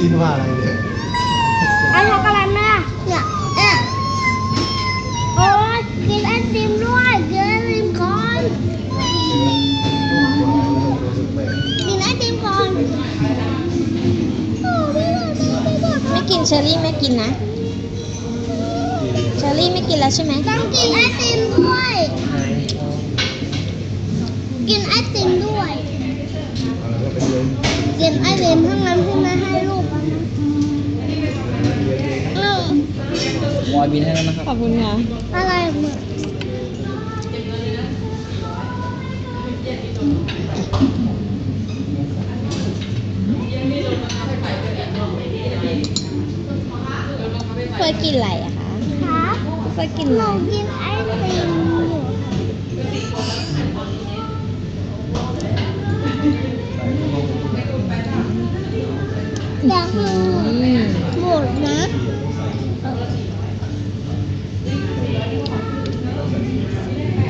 ได้ยินว่าอะไรเนี่ยเอาช็อกโกแลตไหมล่ะเนี่ยเอ๊ะโอ้ยกินไอติมด้วยกินไอติมก่อนกินไอติมก่อนโอ้ไม่ได้ไม่ได้ไม่ได้ไม่กินเชอรี่ไม่กินนะเชอรี่ไม่กินแล้วใช่ไหมต้องกินไอติมด้วย กินไอติมด้วย กินไอติมทั้งนั้นที่ไม่ให้ลู วอยบินให้แล้วนะครับ ขอบคุณค่ะอะไรเหมือนเฟิร์สกินอะไรอะคะครับเฟิร์สกินหอะไรนูกินไอติมอยู่แต่คืออืมหมดนะ